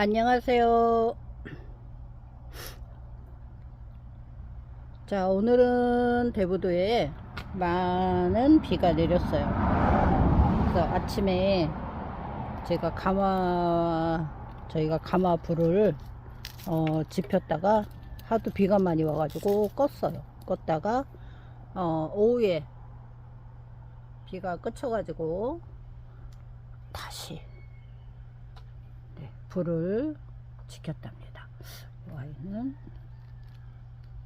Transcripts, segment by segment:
안녕하세요. 자, 오늘은 대부도에 많은 비가 내렸어요. 그래서 아침에 제가 가마, 저희가 가마 불을 어, 지폈다가 하도 비가 많이 와가지고 껐어요. 껐다가 어, 오후에 비가 그쳐가지고 다시 네, 불을 지켰답니다. 와인은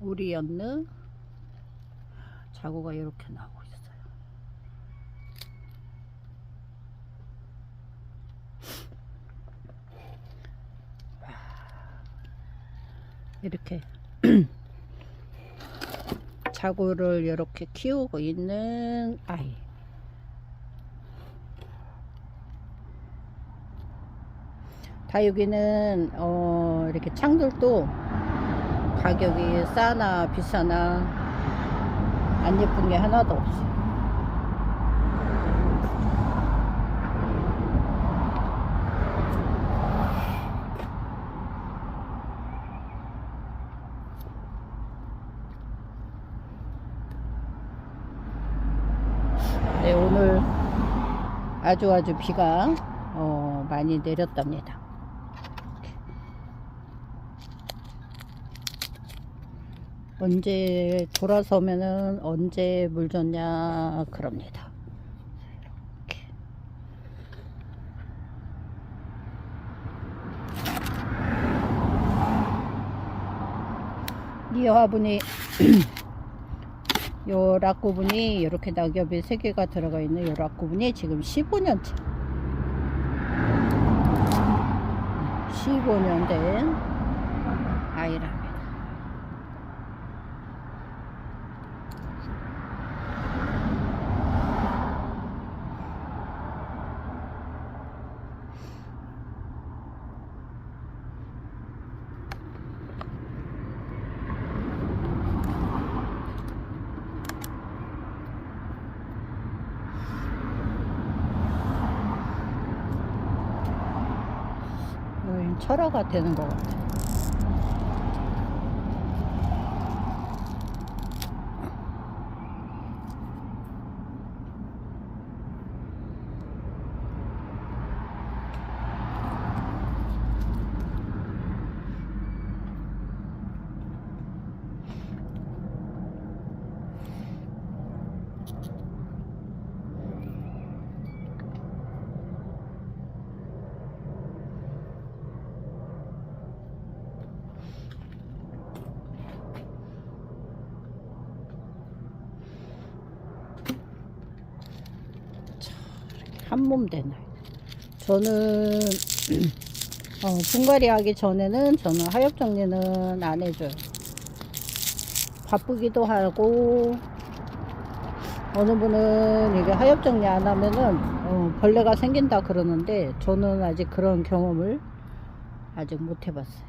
우리였느 자구가 이렇게 나오고 있어요. 와, 이렇게 자구를 이렇게 키우고 있는 아이. 다육이는 어, 이렇게 창들도 가격이 싸나 비싸나 안 예쁜 게 하나도 없어요. 네, 오늘 아주 아주 비가 어, 많이 내렸답니다. 언제 돌아서면은 언제 물 줬냐 그럽니다. 이렇게. 이 화분이 요 락구분이 이렇게 낙엽이 세 개가 들어가 있는 요 락구분이 지금 15년째 15년 된 아이랍 철화가 되는 것 같아. 한몸 되나요? 저는 어, 분갈이 하기 전에는 저는 하엽 정리는 안 해줘요. 바쁘기도 하고 어느 분은 이게 하엽 정리 안 하면은 어, 벌레가 생긴다 그러는데 저는 아직 그런 경험을 아직 못 해봤어요.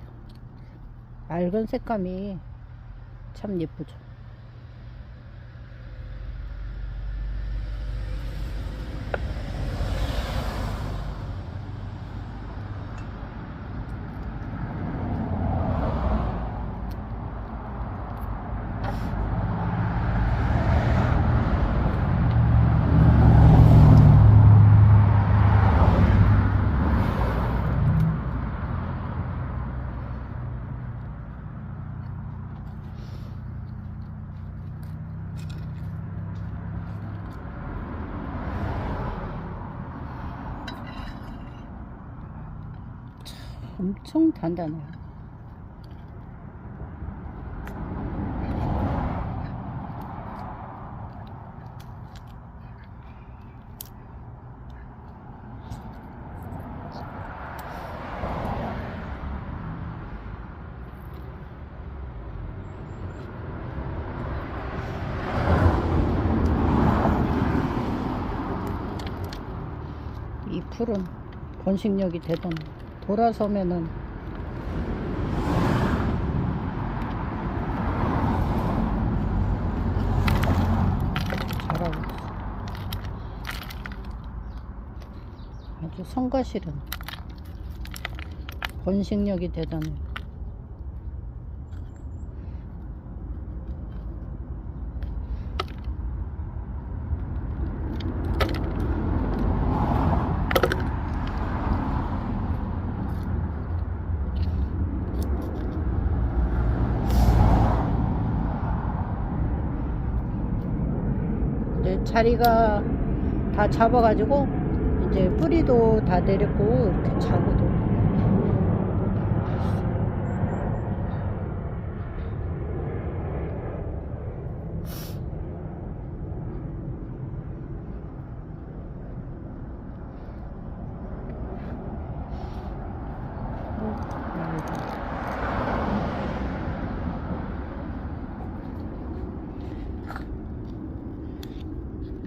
맑은 색감이 참 예쁘죠. 엄청 단단해요. 이 풀은 번식력이 대단해. 돌아서면은 잘하고 있어. 아주 성가시른 번식력이 대단해. 이제 자리가 다 잡아가지고 이제 뿌리도 다 내렸고 이렇게 자고도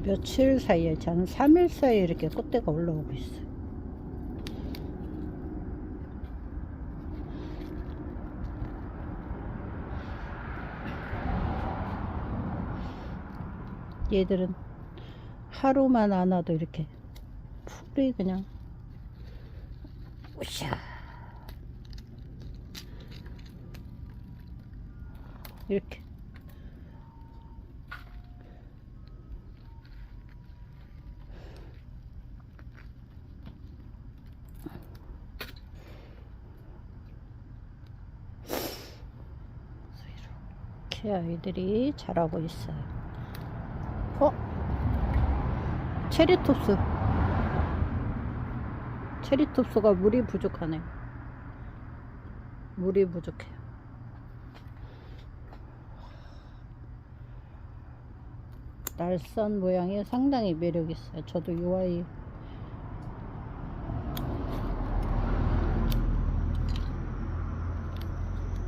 며칠 사이에 저는 3일 사이에 이렇게 꽃대가 올라오고 있어요. 얘들은 하루만 안 와도 이렇게 풀이 그냥 우샤 이렇게 이렇게 아이들이 자라고 있어요. 어? 체리톱스. 체리톱스가 물이 부족하네. 물이 부족해요. 날선 모양이 상당히 매력 있어요. 저도 이 아이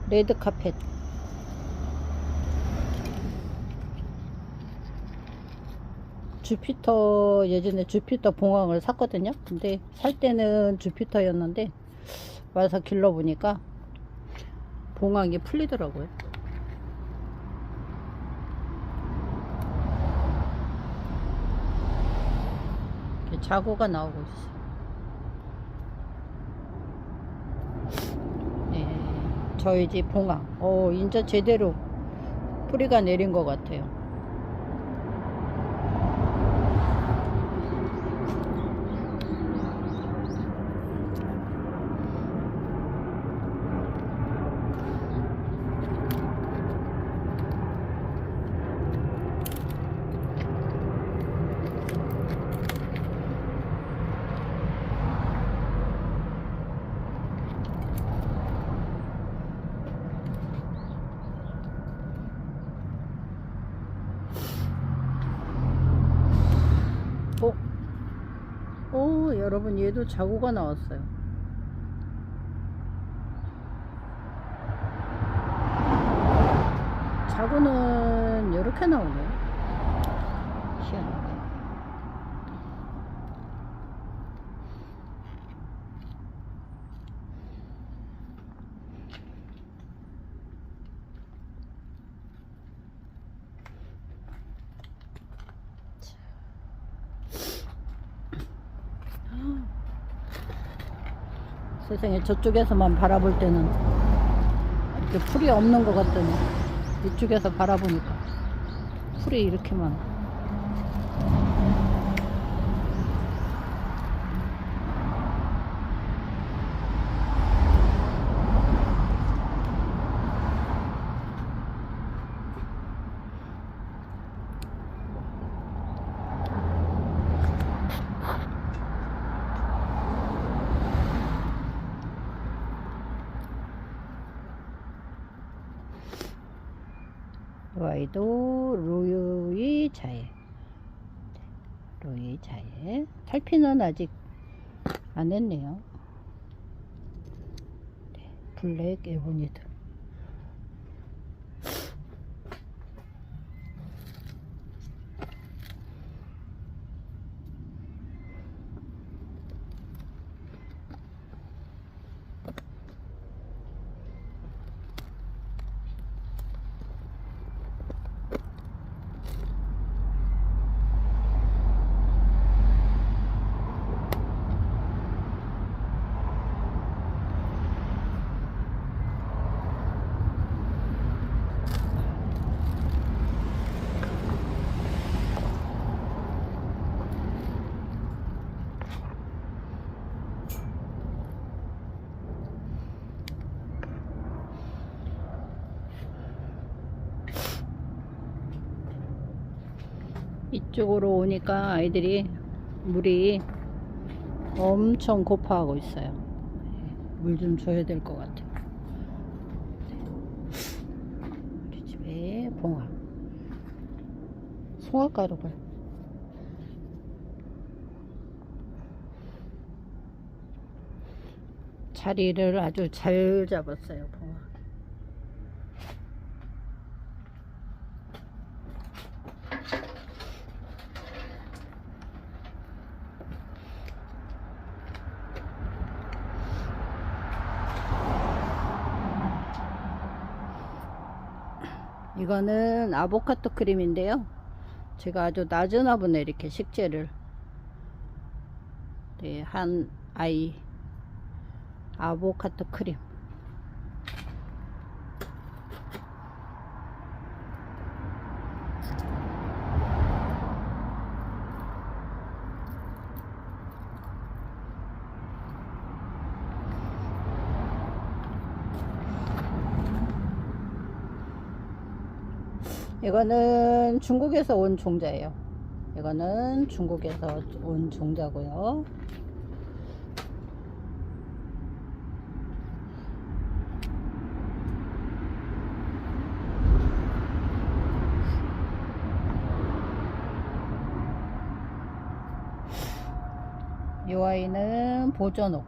레드 카펫. 주피터 예전에 주피터 봉황을 샀거든요. 근데 살 때는 주피터였는데 와서 길러보니까 봉황이 풀리더라고요. 자구가 나오고 있어. 네, 저희 집 봉황. 어, 인자 제대로 뿌리가 내린 것 같아요. 어? 오, 여러분, 얘도 자구가 나왔어요. 자구는 이렇게 나오네. 희한하게. 세상에 저쪽에서만 바라볼 때는 이렇게 풀이 없는 것 같더니 이쪽에서 바라보니까 풀이 이렇게 많아. 와이도 로유이 자에 로유이 자에 탈피는 아직 안 했네요. 네, 블랙 에보니드 이쪽으로 오니까 아이들이 물이 엄청 고파하고 있어요. 물 좀 줘야 될 것 같아요. 우리 집에 봉화. 송화가루가. 자리를 아주 잘 잡았어요, 봉화. 이거는 아보카도 크림인데요. 제가 아주 낮은 화분에 이렇게 식재를 네, 한 아이 아보카도 크림. 이거는 중국에서 온 종자예요. 이거는 중국에서 온 종자고요. 이 아이는 보존옥.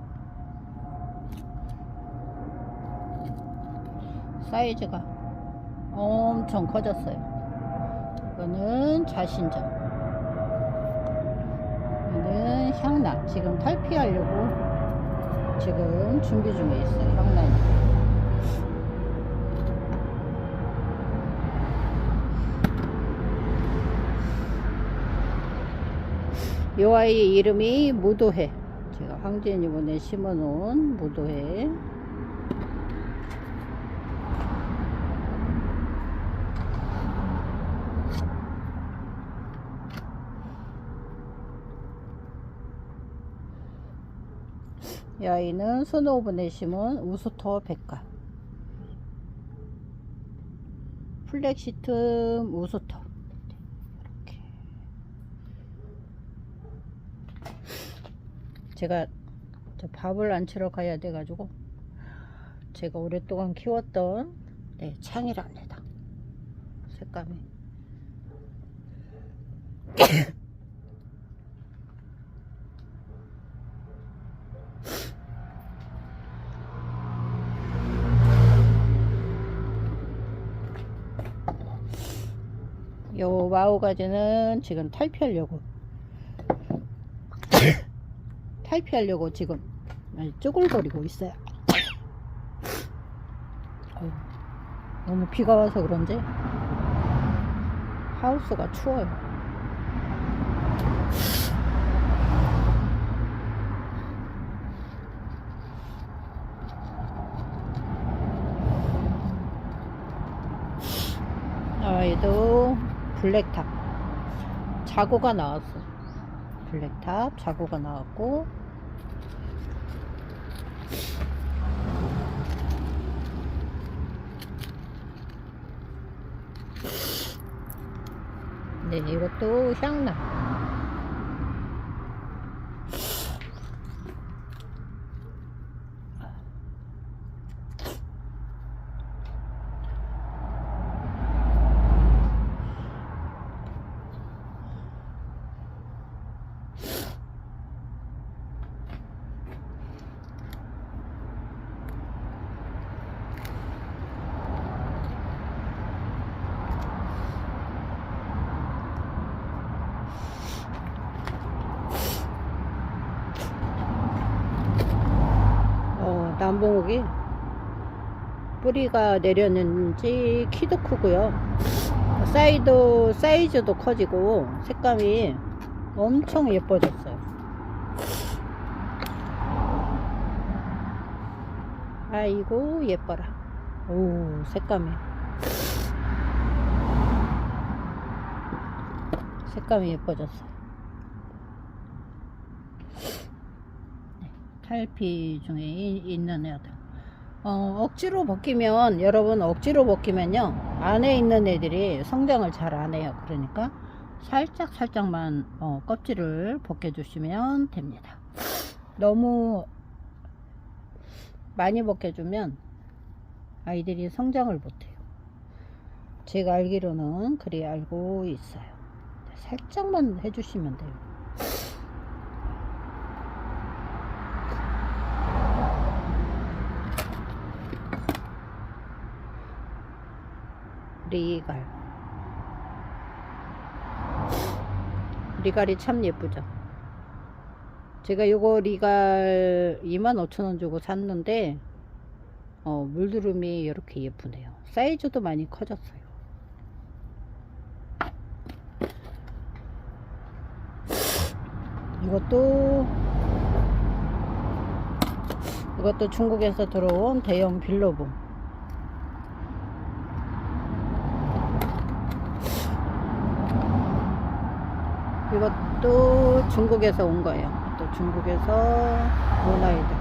사이즈가 엄청 커졌어요. 이거는 자신점. 이거는 향란. 지금 탈피하려고 지금 준비 중에 있어요. 향란이. 이 아이 이름이 무도회. 제가 황제인 이번에 심어놓은 무도회. 이 아이는 스노우분에 심은 우스터 백과 플렉시트 우스터 이렇게. 제가 저 밥을 안 치러 가야 돼 가지고 제가 오랫동안 키웠던 네, 창이랍니다. 색감이 요 마오가지는 지금 탈피하려고. 탈피하려고 지금 쭈글거리고 있어요. 너무 비가 와서 그런지 하우스가 추워요 아이도 블랙탑. 자고가 나왔어. 블랙탑 자고가 나왔고. 네 이것도 향나 어, 남봉옥이 뿌리가 내렸는지 키도 크고요. 사이드 사이즈도 커지고 색감이 엄청 예뻐졌어요. 아이고 예뻐라. 오 색감이 색감이 예뻐졌어요. 탈피 중에 이- 있는 애들. 어, 억지로 벗기면, 여러분 억지로 벗기면요, 안에 있는 애들이 성장을 잘 안 해요. 그러니까 살짝 살짝만 어, 껍질을 벗겨 주시면 됩니다. 너무 많이 벗겨 주면 아이들이 성장을 못해요. 제가 알기로는 그리 알고 있어요. 살짝만 해주시면 돼요. 리갈. 리갈이 참 예쁘죠. 제가 요거 리갈 25,000원 주고 샀는데 어, 물두름이 이렇게 예쁘네요. 사이즈도 많이 커졌어요. 이것도 이것도 중국에서 들어온 대형 빌로봉 이것도 중국에서 온 거예요. 또 중국에서 온 아이들.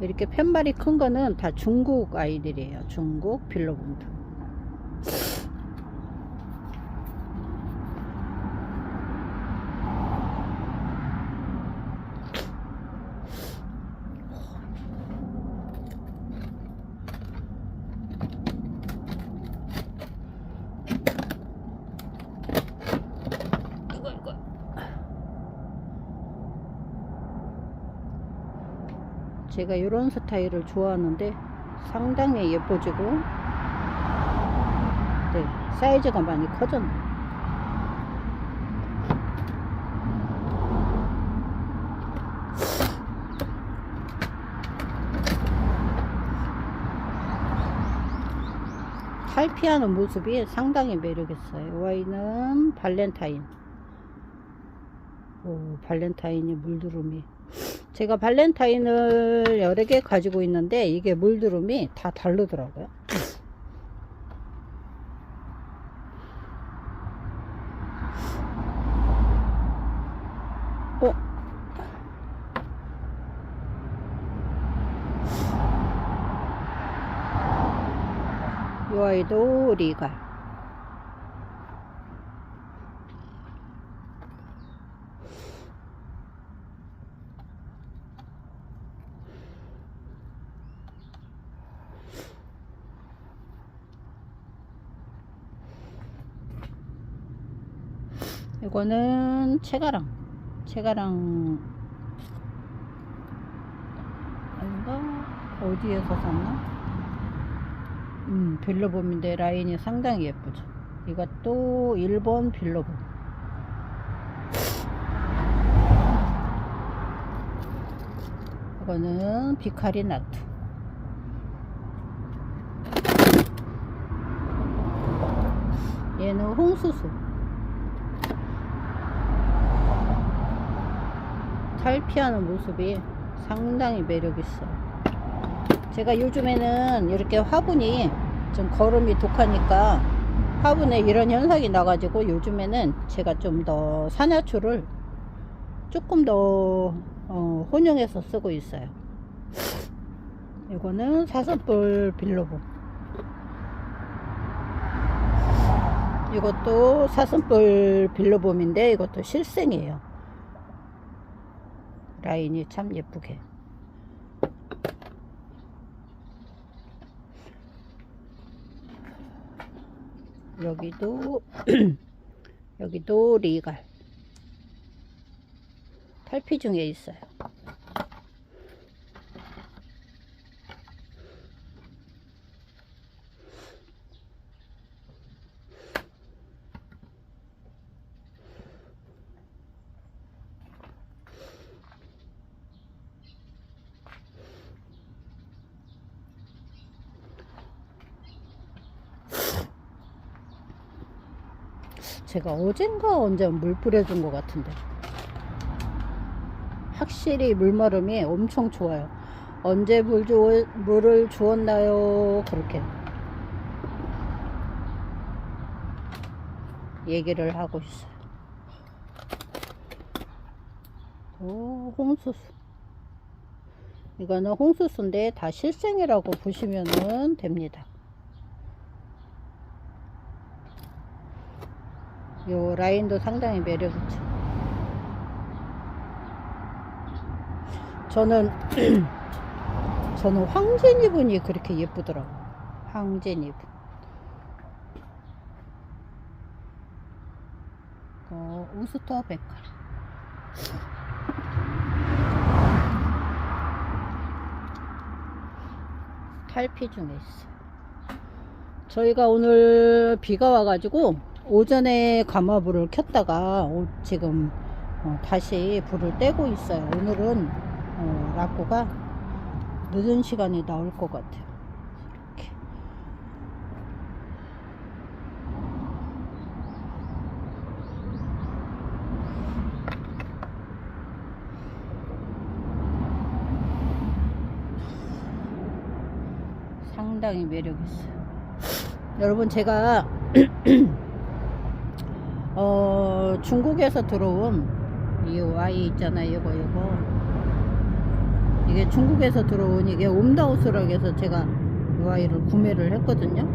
이렇게 팻말이 큰 거는 다 중국 아이들이에요. 중국 빌로봉들. 제가 이런 스타일을 좋아하는데 상당히 예뻐지고 네, 사이즈가 많이 커졌네. 탈피하는 모습이 상당히 매력있어요. 이 아이는 발렌타인. 오, 발렌타인이 물두rum이. 제가 발렌타인을 여러 개 가지고 있는데 이게 물두rum이 다 다르더라고요. 어? 이 아이도 리갈. 이거는 채가랑. 채가랑 아닌가? 어디에서 샀나? 음, 빌로봄인데 라인이 상당히 예쁘죠. 이것도 일본 빌로봄. 이거는 비카리 나트. 얘는 홍수수. 탈피하는 모습이 상당히 매력있어요. 제가 요즘에는 이렇게 화분이 좀 거름이 독하니까 화분에 이런 현상이 나가지고 요즘에는 제가 좀 더 산야초를 조금 더 어, 혼용해서 쓰고 있어요. 이거는 사슴뿔 빌로보. 이것도 사슴뿔 빌로봄인데 이것도 실생이에요. 라인이 참 예쁘게. 여기도 여기도 리갈 탈피 중에 있어요. 제가 어젠가 언제 물 뿌려준 것 같은데. 확실히 물마름이 엄청 좋아요. 언제 물 주, 물을 주었나요? 그렇게 얘기를 하고 있어요. 오 홍수수. 이거는 홍수수인데 다 실생이라고 보시면 됩니다 요 라인도 상당히 매력있죠. 저는 저는 황제니분이 그렇게 예쁘더라고. 황제니분. 어, 우스터 백화. 탈피 중에 있어. 저희가 오늘 비가 와가지고 오전에 가마불을 켰다가 오- 지금 어, 다시 불을 떼고 있어요. 오늘은 어, 라꼬가 늦은 시간에 나올 것 같아요. 이렇게. 상당히 매력있어요. 여러분 제가 어, 중국에서 들어온 이 와이 있잖아요. 이거 이거 이게 중국에서 들어온 이게 옴다우스라고 해서 제가 이 와이를 구매를 했거든요.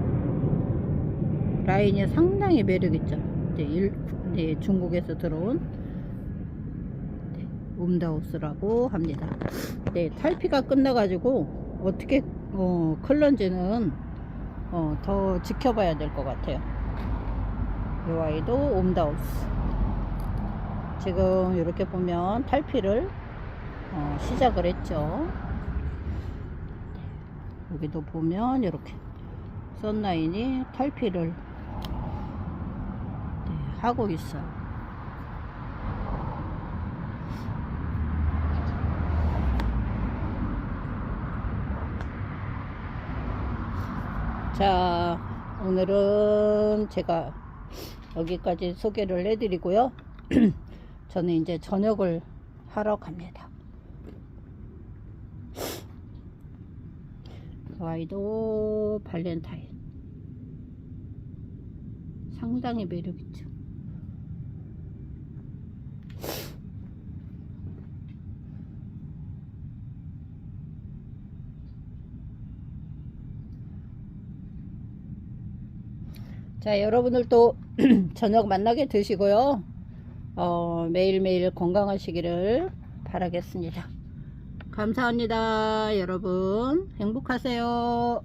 라인이 상당히 매력있죠. 네, 중국에서 들어온 네, 옴다우스라고 합니다. 네, 탈피가 끝나가지고 어떻게 어, 클런지는 어, 더 지켜봐야 될 것 같아요. 이 아이도 옴다우스. 지금 이렇게 보면 탈피를 어, 시작을 했죠. 여기도 보면 이렇게 썬라인이 탈피를 네, 하고 있어요. 자, 오늘은 제가 여기까지 소개를 해드리고요. 저는 이제 저녁을 하러 갑니다. 그 아이도 발렌타인. 상당히 매력있죠. 자, 여러분들도 저녁 만나게 드시고요. 어, 매일매일 건강하시기를 바라겠습니다. 감사합니다. 여러분. 행복하세요.